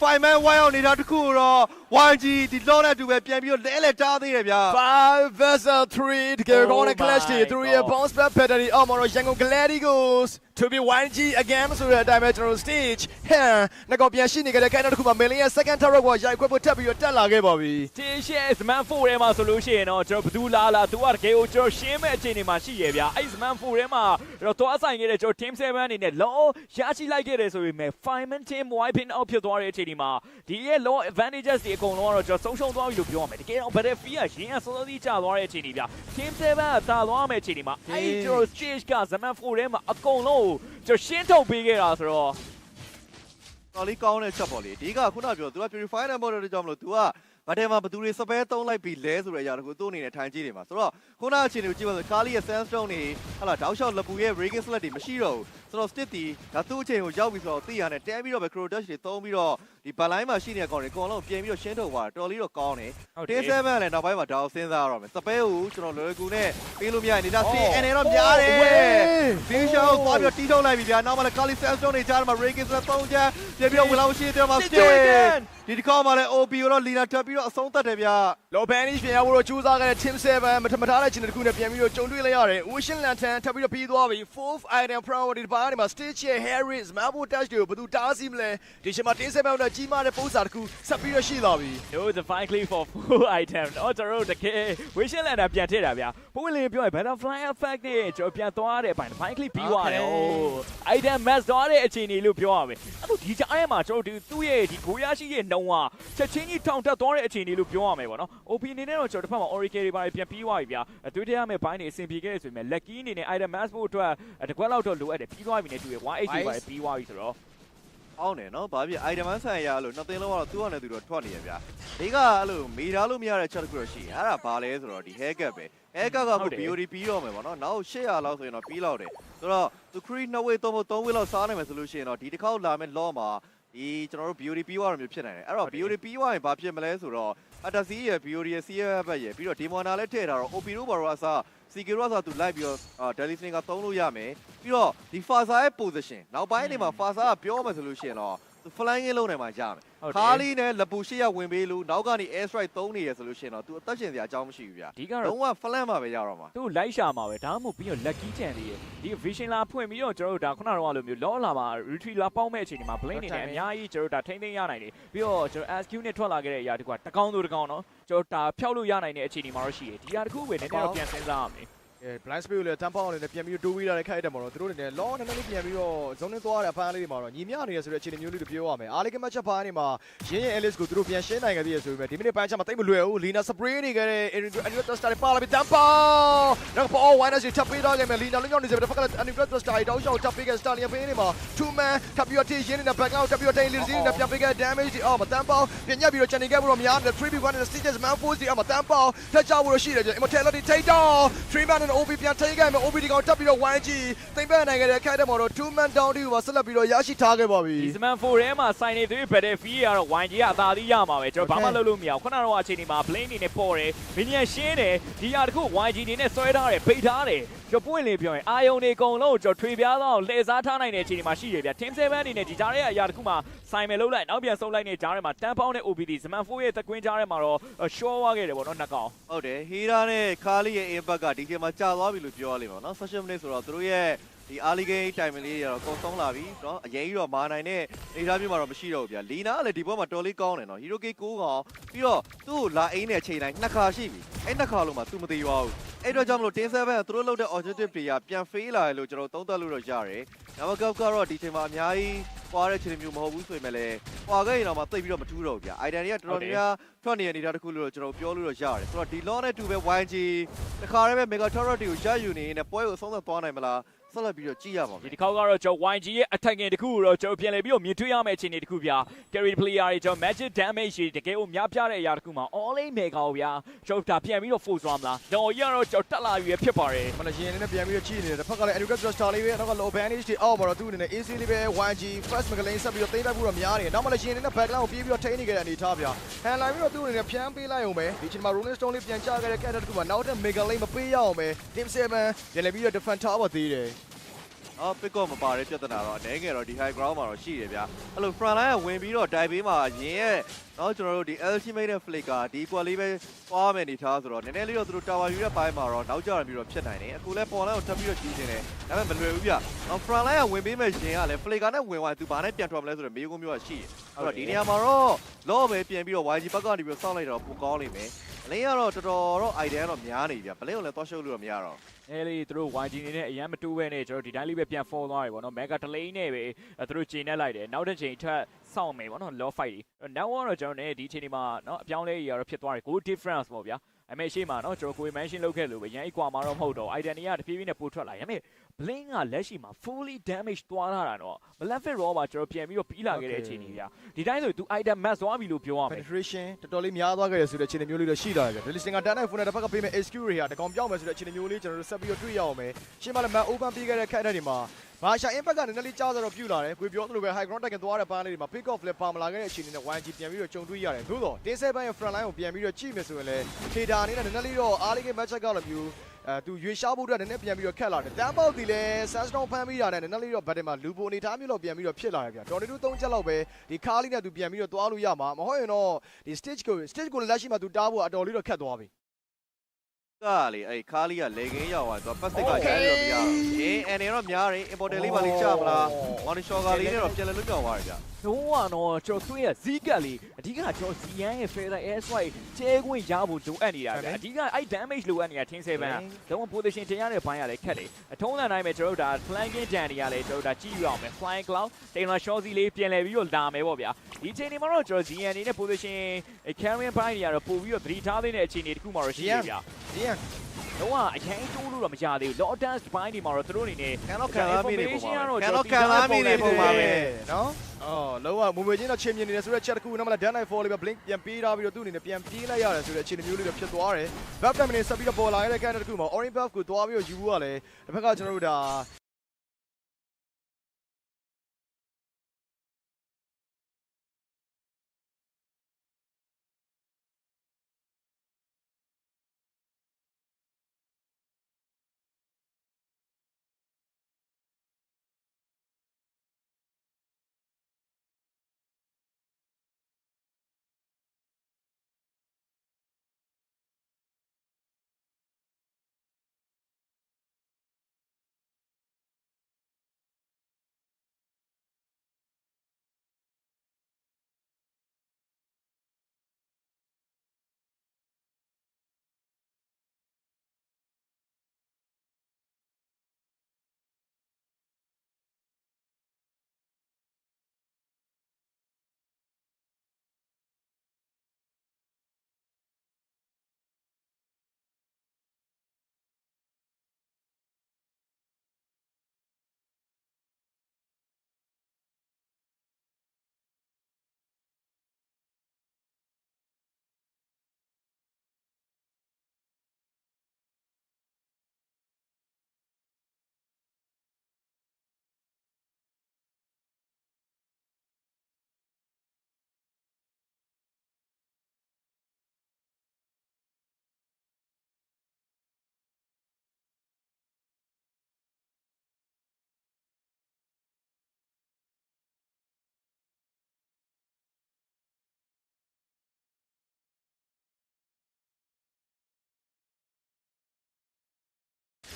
five man wide အောင်နေတာတခုတော့ YG ဒီလောနဲ့အတူပဲပြန်ပြီးတော့လဲလဲတားသေးတယ်ဗျာ5 vs 3 the Gargona Oh Clash my တွေ3ရဲ့ God. bounce back battery အော်မတော့ရန်ကုန် Gladiators to be 1G again ဆိုတဲ့အတိုင်းပဲကျွန်တော်တို့ stage ဟန်ငကောပြန်ရှိနေကြတဲ့ခိုင်နောက်တစ်ခုမှာ Million ရဲ့ second turret ကိုရိုက်ခွဲဖို့တက်ပြီးတော့တက်လာခဲ့ပါပြီ station sman 4ထဲမှာဆိုလို့ရှိရင်တော့ကျွန်တော်ဘယ်သူလာလာသူကတကယ်ကိုကျွန်တော်ရှင်းမဲ့အခြေအနေမှာရှိရဗျာအဲ့ sman 4ထဲမှာကျွန်တော်သွားဆိုင်ခဲ့တဲ့ကျွန်တော် team 7အနေနဲ့လောရရှိလိုက်ခဲ့တယ်ဆိုပေမဲ့ fireman team wiping out ဖြစ်သွားတဲ့အခြေအနေမှာဒီရဲ့ law advantages တွေအကုန်လုံးကတော့ကျွန်တော်ဆုံးရှုံးသွားပြီလို့ပြောရမယ်တကယ်တော့ battlefield ကရင်းအစောစောကျသွားတဲ့အခြေအနေဗျာ team 7ကတာသွားမယ့်အခြေအနေမှာအဲ့ကျွန်တော် stage က sman 4ထဲမှာအကုန်လုံးကိုကျွန်တော်ရှင်းထုတ်ပေးခဲ့တာဆိုတော့တော်လေးကောင်းတဲ့ချက်ပေါ့လေဒီကခုနပြော तू က purify တဲ့ model တွေကြောင့်မလို့ तू ကဘာတဲမှာဘသူတွေစပဲသုံးလိုက်ပြီးလဲဆိုတဲ့အရာတခုသူ့အနေနဲ့ထိုင်ကြည့်နေမှာဆိုတော့ခုနအခြေအနေကိုကြည့်ပါဆိုကာလီရဲ့ sandstone တွေဟလာတောက်လျှောက်လပူရဲ့ breaking slot တွေမရှိတော့ဘူး ဆိုတော့ stick တီဒါသူ့အချိန်ကိုရောက်ပြီဆိုတော့သိရတယ်တဲပြီးတော့ပဲ crow dash တွေသုံးပြီးတော့ဒီဘလိုင်းမှာရှိနေတဲ့ကောင်တွေအကုန်လုံးပြင်ပြီးတော့ရှင်းထုတ်သွားတာတော်လေးတော့ကောင်းတယ်ဟုတ်တတေးယ်ဆဲမန်လည်းနောက်ပိုင်းမှာဒါကိုစဉ်းစားရတော့မယ်စပဲကိုကျွန်တော်လွယ်ကူနဲ့ပေးလို့မရရင်ဒါ CN တော့များတယ်ဖီရှောကိုသွားပြီးတော့တီးထုတ်လိုက်ပြီဗျာနောက်မှလည်းကာလီ sandstone တွေကြားမှာ breaking slot သုံးချမ်းပြင်ပြီးတော့ဝင်လာရှိတယ်မှာ Situation ဒီတစ်ခါမှလည်း OP ကိုတော့လီနာထပ်ပြီးတော့အဆုံးသတ်တယ်ဗျာလောဘန်နီပြန်ရဖို့တော့ကြိုးစားခဲ့တဲ့ Team 7မထမထားတဲ့ချင်းတစ်ခုနဲ့ပြန်ပြီးတော့ကြုံတွေ့လိုက်ရတယ်။ Ocean Lantern ထပ်ပြီးတော့ပြီးသွားပြီ Fourth item priority ဒီဘားနေမှာ Stage ရဲ့ Harris Marble Dash တွေကိုဘယ်သူတားဆီးမလဲ။ဒီချိန်မှာ Team 7နဲ့ကြီးမားတဲ့ပုံစံတစ်ခုဆက်ပြီးတော့ရှိလာပြီ No the fine clip for full item တော့ကျွန်တော်တို့တကယ် wishing land ပြန်ထည့်တာဗျာပုံဝင်လေးပြောရင် butterfly effect နဲ့ကျွန်တော်ပြန်သွားတဲ့အပိုင်း fine clip ပြီးသွားတယ် Okay. ဟို item match သွားတဲ့အခြေအနေလို့ပြောရမယ်အဲ့တော့ဒီကြားထဲမှာကျွန်တော်တို့သူ့ရဲ့ဒီကိုရရှိရဲ့နှုံဟာချက်ချင်းကြီးထောင်တက်သွားတဲ့အခြေအနေလို့ပြောရမယ်ပေါ့နော် OP အနေနဲ့တော့ကျွန်တော်တစ်ဖက်မှာ Oracle တွေပါပြန်ပြီးသွားပြီဗျာအသွေးထဲရမယ့်ဘိုင်းတွေအဆင်ပြေခဲ့တယ်ဆိုပေမဲ့ lucky အနေနဲ့ item match ဖို့အတွက်တကွက်လောက်တော့လိုအပ်တယ်ပြီးသွားပြီနဲ့တူရယ် 1H တွေပါပြီးသွားပြီဆိုတော့အောင်းတယ်နော်ဘာဖြစ် item ဆိုင်ရာလို့နှစ်သိန်းလုံးကတော့သူ့အနေနဲ့သူတော့ထွက်နေရဗျာဒီကအဲ့လိုမေးထားလို့မရတဲ့ချက်တစ်ခုတော့ရှိတယ်အဲ့ဒါဘာလဲဆိုတော့ဒီ haircut ပဲ haircut ကဟုတ်ခုတယ် BOD ပြီးတော့မယ်ပေါ့နော်နောက်800လောက်ဆိုရင်တော့ပြီးလောက်တယ်ဆိုတော့သူ creed 2 way 3 way 3 way လောက်စားနိုင်မယ်ဆိုလို့ရှိရင်တော့ဒီတစ်ခေါက်လာမယ့် law မှာဒီကျွန်တော်တို့ BOD ပြီးသွားတာမျိုးဖြစ်နိုင်တယ်အဲ့တော့ BOD ပြီးသွားရင်ဘာဖြစ်မလဲဆိုတော့ အတစီရဲ့ BOD ရဲ့ CF ဘက်ရဲ့ပြီးတော့ Demona လည်းထည့်ထားတော့ OP တို့ဘာလို့အစား CK တို့ကစားသူလိုက်ပြီးတော့အာ Daily Sling ကသုံးလို့ရမယ်ပြီးတော့ဒီ Faza ရဲ့ position နောက်ပိုင်းနေမှာ Faza ကပြောမယ်ဆိုလို့ရှိရင်တော့ သူ flying လုံးနိုင်မှာရမယ်ဟုတ်တယ် ခါလီနဲ့လပူရှိရဝင်ပေးလို့နောက်ကနေ air strike သုံးနေရဆိုလို့ရှိရင်တော့သူအသက်ရှင်စရာအကြောင်းမရှိဘူးဗျာဒီကတော့ လုံးဝ flan မှာပဲရတော့မှာသူ့လိုက်ရှာမှာပဲဒါမှမဟုတ်ပြီးတော့ lucky ချန်လေးရဲ့ဒီ vision လာဖွင့်ပြီးတော့ကျွန်တော်တို့ဒါခုနကတော့လိုမျိုးလောလာမှာ retreat လာပေါင်းမဲ့အချိန်ဒီမှာ blink နေတယ်အများကြီးကျွန်တော်တို့ဒါထိမ့်သိမ်းရနိုင်တယ်ပြီးတော့ကျွန်တော် SQ နဲ့ထွက်လာခဲ့တဲ့အရာတကွာတကောင်းသူတကောင်းနော်ကျွန်တော်ဒါဖျောက်လို့ရနိုင်တဲ့အချိန်ဒီမှာတော့ရှိတယ်ဒီဟာတခုပဲနည်းနည်းတော့ပြန်စဉ်းစားရမယ်။အဲ blind space ကိုလည်းတန်ပေါင်းအနေနဲ့ပြန်ပြီးတိုးပြီးလာတဲ့ခိုက်တယ်မှာတော့သူတို့အနေနဲ့ law နည်းနည်းလေးပြန်ပြီးတော့ zone နဲ့သွားတဲ့အဖမ်းလေးတွေမှာတော့ညီမျှနေရဆိုတဲ့အခြေအနေမျိုးလေးတွေပြောရမယ်။အားလေးကမချက်ဖားနေမှာရင်းရင် Alice ကိုသူတို့ပြန်ရှင်းနိုင်ခဲ့သေးရဆိုပေမဲ့ဒီမိနစ်ပိုင်းချက်မှာတိတ်မလွယ်ဘူး။ Lina spray နေခဲ့တဲ့ Annual Thruster တွေပါလာပြီးတန်ပေါင်း။နောက်ပေါ် Winers တွေထပ်ပေးတော့ခဲ့မယ် Lina လုံးရောက်နေစေပဲတစ်ဖက်ကလည်း Annual Thruster တွေတောက်လျှောက်ထပ်ပေးခဲ့ Stallion ပေးနေမှာ two man ထပ်ပြီးတော့ထိရင်းနေတဲ့ back out ထပ်ပြီးတော့တိတ်လေးစီးနေတဲ့ပြန်ပေးခဲ့ damage တွေအော်မတန်ပေါင်းပြန်ညက်ပြီးတော့ချန်နေခဲ့ဖို့တော့များတယ် 3v1 နဲ့ Stitches Man Force တွေအော်မတန်ပေါင်းထပ်ချဖို့တော့ရှိတယ်ကျ Immortality take down 3 man နဲ့ OB ပြန်ထိခဲ့မယ် OB ဒီကောင်တက်ပြီးတော့ 1G သိမ့်ပန်းနိုင်ခဲ့တဲ့ခိုက်တဲ့မှာတော့2 man down တီကိုပါဆက်လက်ပြီးတော့ရရှိထားခဲ့ပါပြီဒီစမန်4ထဲမှာစိုင်းနေသွေးဘက်တဲ့ fee ကတော့ YG ကအသာသေးရမှာပဲကျွန်တော်ဘာမှလုပ်လို့မရဘူးခုနကတော့အချိန်ဒီမှာ blame အနေနဲ့ပေါ်တယ်မင်းညရှင်းတယ်ဒီဟာတခု YG အနေနဲ့ဆွဲထားတယ်ပိတ်ထားတယ်ကျွန်တော်ပွင့်လေးပြောရင်အာယုံတွေအကုန်လုံးကျွန်တော်ထွေပြားသောလှည့်စားထားနိုင်တဲ့အချိန်ဒီမှာရှိတယ်ဗျ team 7အနေနဲ့ဒီကြားထဲကအရာတခုမှာစိုင်းမယ်လုပ်လိုက်နောက်ပြန်ဆုပ်လိုက်နေကြားထဲမှာတန်ပေါင်းတဲ့ OBD စမန်4ရဲ့တကွင်းကြားထဲမှာတော့ short သွားခဲ့တယ်ပေါ့နော်နှစ်ကောင်ဟုတ်တယ်ဟီရာနဲ့ခါလီရဲ့ impact ကဒီချိန်မှာကြာသွားပြီလို့ပြောရလိမ့်မယ်နော်16 minutes ဆိုတော့သူတို့ရဲ့ ဒီ early game time လေးတွေကတော့ကုန်ဆုံးလာပြီเนาะအရင်ကြီးတော့မာနိုင်တဲ့အနေအထားမျိုးမှာတော့မရှိတော့ဘူးဗျာလီနာကလည်းဒီဘက်မှာတော်လေးကောင်းတယ်เนาะ hero k 6ကောင်ပြီးတော့သူ့ကိုလာအိမ်နဲ့ချိန်တိုင်းနှစ်ခါရှိပြီအဲ့နှစ်ခါလုံးမှာသူမသေးပါဘူးအဲ့တော့ကြောင့်မလို့တင်း7ကသူတို့လုပ်တဲ့ objective တွေကပြန် fail လာတယ်လို့ကျွန်တော်သုံးသပ်လို့တော့ရတယ်နံပါတ်9ကတော့ဒီချိန်မှာအများကြီးပွားတဲ့ချိန်မျိုးမဟုတ်ဘူးဆိုရင်လည်းပွာခဲ့ရင်တော့မှတိတ်ပြီးတော့မထူးတော့ဘူးဗျာ item တွေကတော်တော်များများထွက်နေတဲ့အနေအထားတစ်ခုလို့ကျွန်တော်ပြောလို့တော့ရတယ်ဆိုတော့ဒီ law နဲ့တူပဲ YG တခါတည်းပဲ mega turret တွေကိုရယူနေရင်ပွဲကိုအဆုံးသတ်သွားနိုင်မလား ဆက်လက်ပြီးတော့ကြည့်ရပါမယ်ဒီတစ်ခေါက်ကတော့ကျွန်တော် YG ရဲ့ attacking တခုကိုတော့ကျွန်တော်ပြန်လည်ပြီးတော့မြင်တွေ့ရမယ့်အခြေအနေတခုဗျာ carry player တွေကျွန်တော် magic damage တွေတကယ်ကိုများပြားတဲ့အရာတခုမှာ all in mega ကိုဗျာကျွန်တော်ဒါပြန်ပြီးတော့ force သွားမလားတော့ရတော့ကျွန်တော်တက်လာပြီဖြစ်ပါတယ်မနရှင်အနေနဲ့ပြန်ပြီးတော့ကြည့်နေတယ်တစ်ဖက်ကလည်း Educate Star လေးပဲနောက်က low bandage တွေအောက်မှာတော့သူ့အနေနဲ့ AC လေးပဲ YG first McLean ဆက်ပြီးတော့သိမ်းလိုက်ဖို့တော့များနေတယ်နောက်မှလည်းရှင်အနေနဲ့ backline ကိုပြေးပြီးတော့ထိန်းနေကြတဲ့အနေထားဗျာဟန်လိုက်ပြီးတော့သူ့အနေနဲ့ဖြန်းပေးလိုက်အောင်ပဲဒီချိန်မှာ Rolling Stone လေးပြန်ချခဲ့တဲ့ character တစ်ခုမှာနောက်ထပ် Mega Lane မပေးရအောင်ပဲ Team 7ပြန်လည်ပြီးတော့ defend ထားပါသေးတယ် အော် pick up မပါတဲ့ပြဿနာတော့အနေငယ်တော့ဒီ high ground မှာတော့ရှိတယ်ဗျာအဲ့လို front line ကဝင်ပြီးတော့ dive ဘေးမှာရင်ရဲ့နော်ကျွန်တော်တို့ဒီ ultimate နဲ့ flicker ဒီကွာလေးပဲသွားမယ်နေထားဆိုတော့နည်းနည်းလေးတော့သူတို့ tower ယူတဲ့ဘိုင်းမှာတော့နောက်ကျရပြီးတော့ဖြစ်နိုင်တယ်အခုလဲပေါ် line ကိုထပ်ပြီးတော့ကြီးနေတယ်ဒါပေမဲ့မလွယ်ဘူးဗျနော် front line ကဝင်ပေးမဲ့ရင်ကလည်း flicker နဲ့ဝင်သွားသူဘာနဲ့ပြန်ထွက်မလဲဆိုတော့မေးခွန်းမျိုးကရှိတယ်အဲ့တော့ဒီနေရာမှာတော့လော့ပဲပြန်ပြီးတော့ YG ဘက်ကနေပြီးတော့စောင့်လိုက်တော့ပိုကောင်းလိမ့်မယ်အ လင်းကတော့တော်တော်တော့ idea ကတော့များနေဗျဘလင်းကိုလည်းသွားရှုပ်လို့တော့မရတော့အဲလေသူတို့ YG နေနဲ့အရန်မတူဘဲနဲ့ကျွန်တော်ဒီတိုင်းလေးပဲပြန် fall သွားပြီပေါ့နော် mega delay နဲ့ပဲသူတို့ချိန်နေလိုက်တယ်နောက်တစ်ချိန်ထပ်စောင့်မယ်ပေါ့နော် low fight တွေ now တော့ကျွန်တော်ねဒီချိန်ဒီမှာနော်အပြောင်းလဲကြီးကတော့ဖြစ်သွားတယ် go difference ပေါ့ဗျာအမေရှိမှာနော်ကျွန်တော်ကို mention လုပ်ခဲ့လို့ပဲရန်အကွာမှာတော့မဟုတ်တော့ item တွေကတဖြည်းဖြည်းနဲ့ပို့ထွက်လာရမယ် blink ကလက်ရှိမှာ fully damage သွားလာတာတော့ malefic raw မှာကျွန်တော်ပြန်ပြီးတော့ပြီးလာခဲ့တဲ့အခြေအနေဗျာဒီတိုင်းဆို तू item max သွားပြီလို့ပြောရမယ် penetration တော်တော်လေးများသွားခဲ့ရဆိုတဲ့အခြေအနေမျိုးလေးတော့ရှိလာတယ်ဗျ။ Delisting ကတန်းနိုင်ဖုန်းနဲ့တစ်ဖက်ကပေးမဲ့ SQ တွေဟာတကောင်ပြောင်းမယ်ဆိုတဲ့အခြေအနေမျိုးလေးကျွန်တော်တို့ဆက်ပြီးတော့တွေ့ရအောင်မယ်။ရှင်းမလည်း man open ပေးခဲ့တဲ့ character တွေမှာမာရှာ impact ကနည်းနည်းလေးကြားတော့ပြုလာတယ်။ကိုပြောသလိုပဲ high ground တက်ကန်သွားတဲ့ပန်းလေးတွေမှာ pick off လည်းပါမလာခဲ့တဲ့အခြေအနေနဲ့ YG ပြန်ပြီးတော့ကြုံတွေ့ရတယ်။သို့တော့ T7 ရဲ့ front line ကိုပြန်ပြီးတော့ကြည့်မယ်ဆိုရင်လည်း Theta အနေနဲ့နည်းနည်းလေးတော့အားလေးက match up ကလည်းမျိုး အဲသူရွေရှားဖို့အတွက်နည်းနည်းပြန်ပြီးတော့ခက်လာတယ်။တန်းပေါက်တီလဲ Sunstone ဖမ်းပြီးတာနဲ့နည်းနည်းလေးတော့ battle မှာလူပိုအနေထားမျိုးတော့ပြန်ပြီးတော့ဖြစ်လာတယ်ဗျာ။ Tornado ၃ချက်လောက်ပဲဒီကားလေးနဲ့သူပြန်ပြီးတော့သွားလို့ရမှာမဟုတ်ရင်တော့ဒီ stage ကို stage ကိုလက်ရှိမှာသူတားဖို့အတော်လေးတော့ခက်သွားပြီကလေအဲ့ခါးလေးကလေကင်းရောက်သွားပတ်စတစ်ကရိုက်လို့ပြရအင်းအနေတော့များတယ် important လေးပါလေးချမလား monitor ကလေးနဲ့တော့ပြန်လဲလွတ်ပြောင်းသွားတယ်ဗျတော့ကတော့ကျွန်တော်သွေးရဇီးကက်လေးအဓိကကျွန်တော်ဇီယန်ရဲ့ feather air swipe ကျဲခွင့်ရဖို့လိုအပ်နေတာဗျအဓိကအဲ့ damage လိုအပ်နေတာ team 7ကတော့ position တင်ရတဲ့ဘိုင်းရလဲခက်တယ်အထုံးတန်တိုင်းပဲကျွန်တော်တို့ဒါ flanking jan တွေကလည်းကျွန်တော်တို့ဒါကြည့်ရအောင်မယ် flying cloud taylor shawzy လေးပြန်လဲပြီးတော့လာမယ်ပေါ့ဗျာဒီချိန်ဒီမှာတော့ကျွန်တော် zn အနေနဲ့ position carrying ဘိုင်းတွေကတော့ပို့ပြီးတော့သတိထားသေးတဲ့အခြေအနေတစ်ခုမှတော့ရှိရဗျာဒီရန် တော့အရင်တိုးလို့တော့မရသေးဘူး low dance ဘိုင်းဒီမှာတော့သူတို့အနေနဲ့ကန်တော့ခံလာမိနေပုံပါ information ကန်ကတော့တော့ခံလာမိနေပုံပါပဲနော်အော်လုံးဝမွေမွေချင်းတော့ချင်းမြင်နေတယ်ဆိုတော့ chat တစ်ခုနောက်မှလည်း Dan Night Fall လေးပဲ blink ပြန်ပေးထားပြီးတော့သူ့အနေနဲ့ပြန်ပြေးလိုက်ရတယ်ဆိုတဲ့အခြေအနေမျိုးလေးတော့ဖြစ်သွားတယ် back time နဲ့ဆက်ပြီးတော့ပေါ်လာခဲ့တဲ့ character တစ်ခုမှာ orange buff ကိုသွားပြီးတော့ယူဖို့ကလည်းတစ်ဖက်ကကျွန်တော်တို့ဒါ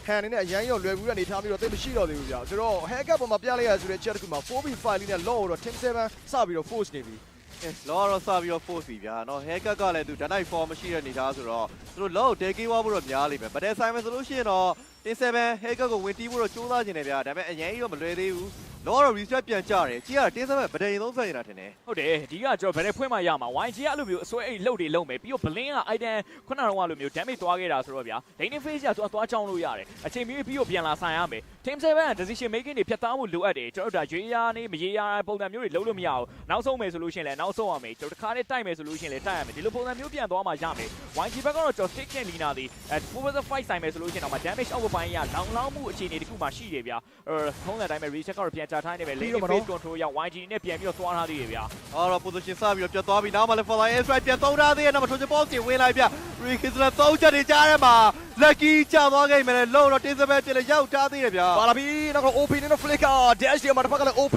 ဟန်အနေနဲ့အရန်ရောလွယ်ကူတဲ့အနေထားမျိုးတော့သိပ်မရှိတော့သေးဘူးဗျာဆိုတော့ haircut ပေါ်မှာပြလိုက်ရဆိုတဲ့ chat တစ်ခုမှာ 4v5 လေးနဲ့ law တော့ team 7စပြီးတော့ force နေပြီလောကတော့စပြီးတော့ force ပြီဗျာနော် haircut ကလည်းသူ denied form မရှိတဲ့အနေထားဆိုတော့သူတို့လောကို day ကေးဝါဖို့တော့များလိမ့်မယ် but ဆိုင်မယ်ဆိုလို့ရှိရင်တော့တင်7 haircut ကိုဝင်တီးဖို့တော့စူးစမ်းနေတယ်ဗျာဒါပေမဲ့အရင်ကြီးတော့မလွယ်သေးဘူး လောကတော့ reset ပြန်ကြတယ်ကြည့်ရတင်7ဗဒရင်သုံးဆက်နေတာထင်တယ်ဟုတ်တယ်ဒီကကျွန်တော်ဘယ်နဲ့ဖွင့်မှရမှာ YG ကအဲ့လိုမျိုးအစွဲအိတ်လှုပ်တွေလုံမယ်ပြီးတော့ Blink က item ခုနကတော့လိုမျိုး damage သွားခဲ့တာဆိုတော့ဗျာ Lane Phase ကသူကသွားချောင်းလို့ရတယ်အချိန်မီပြီးတော့ပြန်လာဆိုင်ရမယ် Team 7က decision making တွေဖြတ်သားမှုလိုအပ်တယ်ကျွန်တော်တို့ဒါရွေးရနေမရေရပုံစံမျိုးတွေလုံးလို့မရဘူးနောက်ဆုံးမယ်ဆိုလို့ရှိရင်လည်းနောက်ဆုံးရမယ်ကျွန်တော်တစ်ခါနဲ့တိုက်မယ်ဆိုလို့ရှိရင်လည်းတိုက်ရမယ်ဒီလိုပုံစံမျိုးပြန်သွားမှရမယ် YG ဘက်ကတော့ကျွန်တော် stick နဲ့ Lina ဒီအဲ forward fight ဆိုင်မယ်ဆိုလို့ရှိရင်တော့ damage over ပိုင်းကလောင်လောင်မှုအခြေအနေတစ်ခုမှရှိတယ်ဗျာအဲထုံးတဲ့အတိုင်းပဲ reset ကတော့ပြန်ချထားနေပဲ Lane Phase control ရောက် YG နဲ့ပြန်ပြီးတော့သွားထားသေးတယ်ဗျာအော်တော့ position စပြီးတော့ပြတ်သွားပြီနောက်မှလည်း follow air strike ပြန်သုံးထားသေးတယ်နောက်မှ trojan boss ကိုဝင်လိုက်ဗျ Ricky လည်းသုံးချက်တွေကြားထဲမှာ lucky ကျသွားခဲ့မယ်လို့တော့တင်7ပြန်လည်းရောက်ထားသေးတယ်ဗျာပါလာပြီနောက်တော့ OP နဲ့ flicker dash တွေမှာတစ်ဖက်ကလည်း OP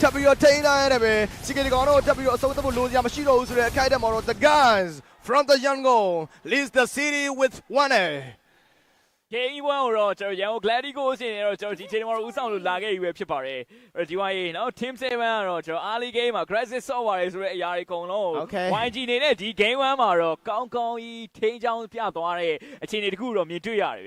ထပ်ပြီးတော့ထိန်းထားရတယ်ပဲ CK တကောင်တော့ထပ်ပြီးတော့အဆုံးသတ်ဖို့လိုစရာမရှိတော့ဘူးဆိုတဲ့အခိုက်အတန့်မှာတော့ the guys from the jungle leads the city with 1A Game 1ကိုတော့ကျွန်တော်ရန်ကုန် Glady ကိုအစီအစဉ်တော့ကျွန်တော်ဒီချိန်မှာတော့ဥဆောင်လို့လာခဲ့ပြီပဲဖြစ်ပါတယ်အဲ့တော့ဒီဝိုင်းရေနော် Team 7ကတော့ကျွန်တော် early game မှာ aggressive software တွေဆိုတဲ့အရာတွေအကုန်လုံး Okay. YG နေနဲ့ဒီ game 1မှာတော့ကောင်းကောင်းကြီးထိန်းချောင်းပြသွားတဲ့အခြေအနေတခုတော့မြင်တွေ့ရတယ်ဗျာ